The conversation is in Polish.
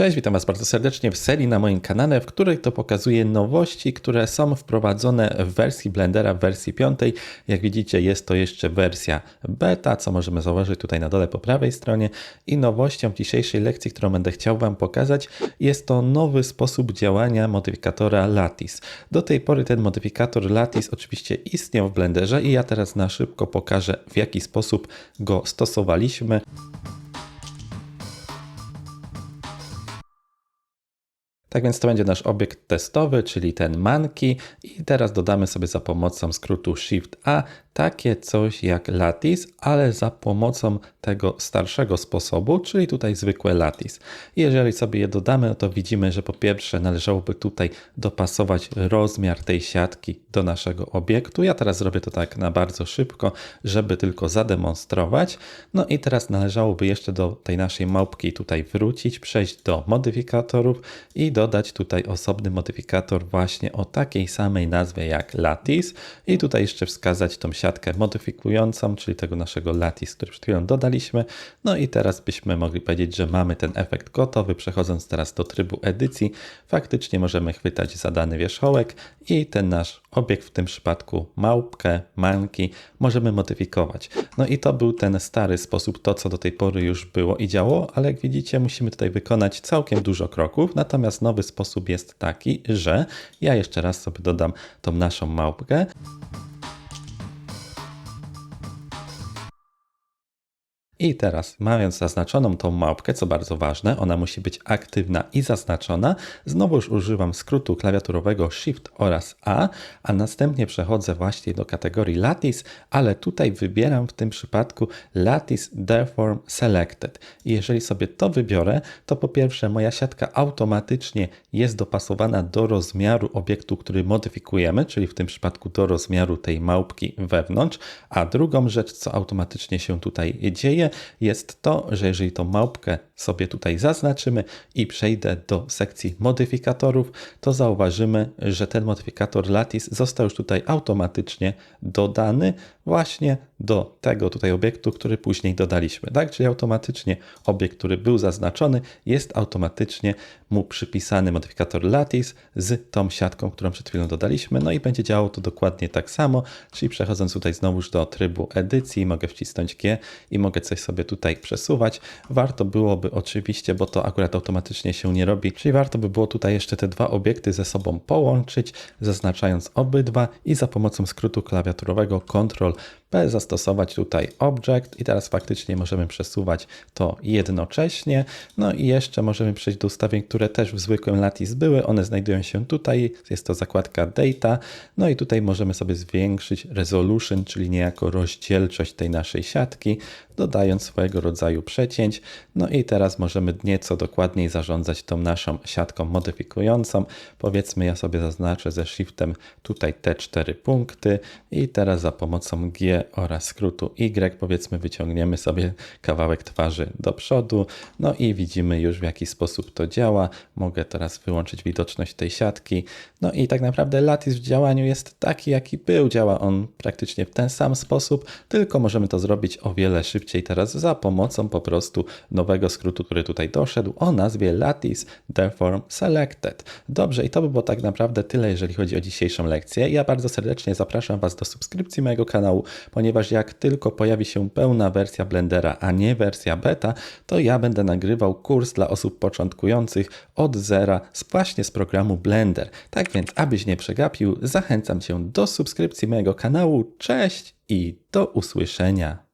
Cześć, witam Was bardzo serdecznie w serii na moim kanale, w której to pokazuję nowości, które są wprowadzone w wersji Blendera w wersji 5. Jak widzicie jest to jeszcze wersja beta, co możemy zauważyć tutaj na dole po prawej stronie. I nowością dzisiejszej lekcji, którą będę chciał Wam pokazać, jest to nowy sposób działania modyfikatora Lattice. Do tej pory ten modyfikator Lattice oczywiście istniał w Blenderze i ja teraz na szybko pokażę w jaki sposób go stosowaliśmy. Tak więc to będzie nasz obiekt testowy, czyli ten manki i teraz dodamy sobie za pomocą skrótu Shift A takie coś jak lattice, ale za pomocą tego starszego sposobu, czyli tutaj zwykłe lattice. Jeżeli sobie je dodamy, to widzimy, że po pierwsze należałoby tutaj dopasować rozmiar tej siatki do naszego obiektu. Ja teraz zrobię to tak na bardzo szybko, żeby tylko zademonstrować. No i teraz należałoby jeszcze do tej naszej małpki tutaj wrócić, przejść do modyfikatorów i dodać tutaj osobny modyfikator właśnie o takiej samej nazwie jak lattice i tutaj jeszcze wskazać tą siatkę modyfikującą, czyli tego naszego lattice, który przed chwilą dodaliśmy. No i teraz byśmy mogli powiedzieć, że mamy ten efekt gotowy. Przechodząc teraz do trybu edycji, faktycznie możemy chwytać za dany wierzchołek i ten nasz obiekt, w tym przypadku małpkę, manki, możemy modyfikować. No i to był ten stary sposób, to co do tej pory już było i działo, ale jak widzicie musimy tutaj wykonać całkiem dużo kroków, natomiast nowy sposób jest taki, że ja jeszcze raz sobie dodam tą naszą małpkę. I teraz, mając zaznaczoną tą małpkę, co bardzo ważne, ona musi być aktywna i zaznaczona. Znowu już używam skrótu klawiaturowego Shift oraz A, a następnie przechodzę właśnie do kategorii Lattice, ale tutaj wybieram w tym przypadku Lattice Deform Selected. I jeżeli sobie to wybiorę, to po pierwsze moja siatka automatycznie jest dopasowana do rozmiaru obiektu, który modyfikujemy, czyli w tym przypadku do rozmiaru tej małpki wewnątrz, a drugą rzecz, co automatycznie się tutaj dzieje, jest to, że jeżeli tą małpkę sobie tutaj zaznaczymy i przejdę do sekcji modyfikatorów, to zauważymy, że ten modyfikator Lattice został już tutaj automatycznie dodany właśnie do tego tutaj obiektu, który później dodaliśmy. Tak? Czyli automatycznie obiekt, który był zaznaczony, jest automatycznie mu przypisany modyfikator Lattice z tą siatką, którą przed chwilą dodaliśmy. No i będzie działało to dokładnie tak samo, czyli przechodząc tutaj znowuż do trybu edycji, mogę wcisnąć G i mogę coś sobie tutaj przesuwać. Warto byłoby oczywiście, bo to akurat automatycznie się nie robi, czyli warto by było tutaj jeszcze te dwa obiekty ze sobą połączyć, zaznaczając obydwa i za pomocą skrótu klawiaturowego Ctrl P zastosować tutaj Object i teraz faktycznie możemy przesuwać to jednocześnie. No i jeszcze możemy przejść do ustawień, które też w zwykłym Lattice były. One znajdują się tutaj, jest to zakładka Data. No i tutaj możemy sobie zwiększyć resolution, czyli niejako rozdzielczość tej naszej siatki, dodając swojego rodzaju przecięć. No i teraz możemy nieco dokładniej zarządzać tą naszą siatką modyfikującą. Powiedzmy, ja sobie zaznaczę ze Shiftem tutaj te cztery punkty i teraz za pomocą G oraz skrótu Y powiedzmy wyciągniemy sobie kawałek twarzy do przodu. No i widzimy już w jaki sposób to działa. Mogę teraz wyłączyć widoczność tej siatki. No i tak naprawdę Lattice w działaniu jest taki jaki był. Działa on praktycznie w ten sam sposób, tylko możemy to zrobić o wiele szybciej teraz za pomocą po prostu nowego skrótu, który tutaj doszedł o nazwie Lattice Deform Selected. Dobrze, i to by było tak naprawdę tyle, jeżeli chodzi o dzisiejszą lekcję. Ja bardzo serdecznie zapraszam Was do subskrypcji mojego kanału, ponieważ jak tylko pojawi się pełna wersja Blendera, a nie wersja beta, to ja będę nagrywał kurs dla osób początkujących od zera właśnie z programu Blender. Tak więc, abyś nie przegapił, zachęcam Cię do subskrypcji mojego kanału. Cześć i do usłyszenia.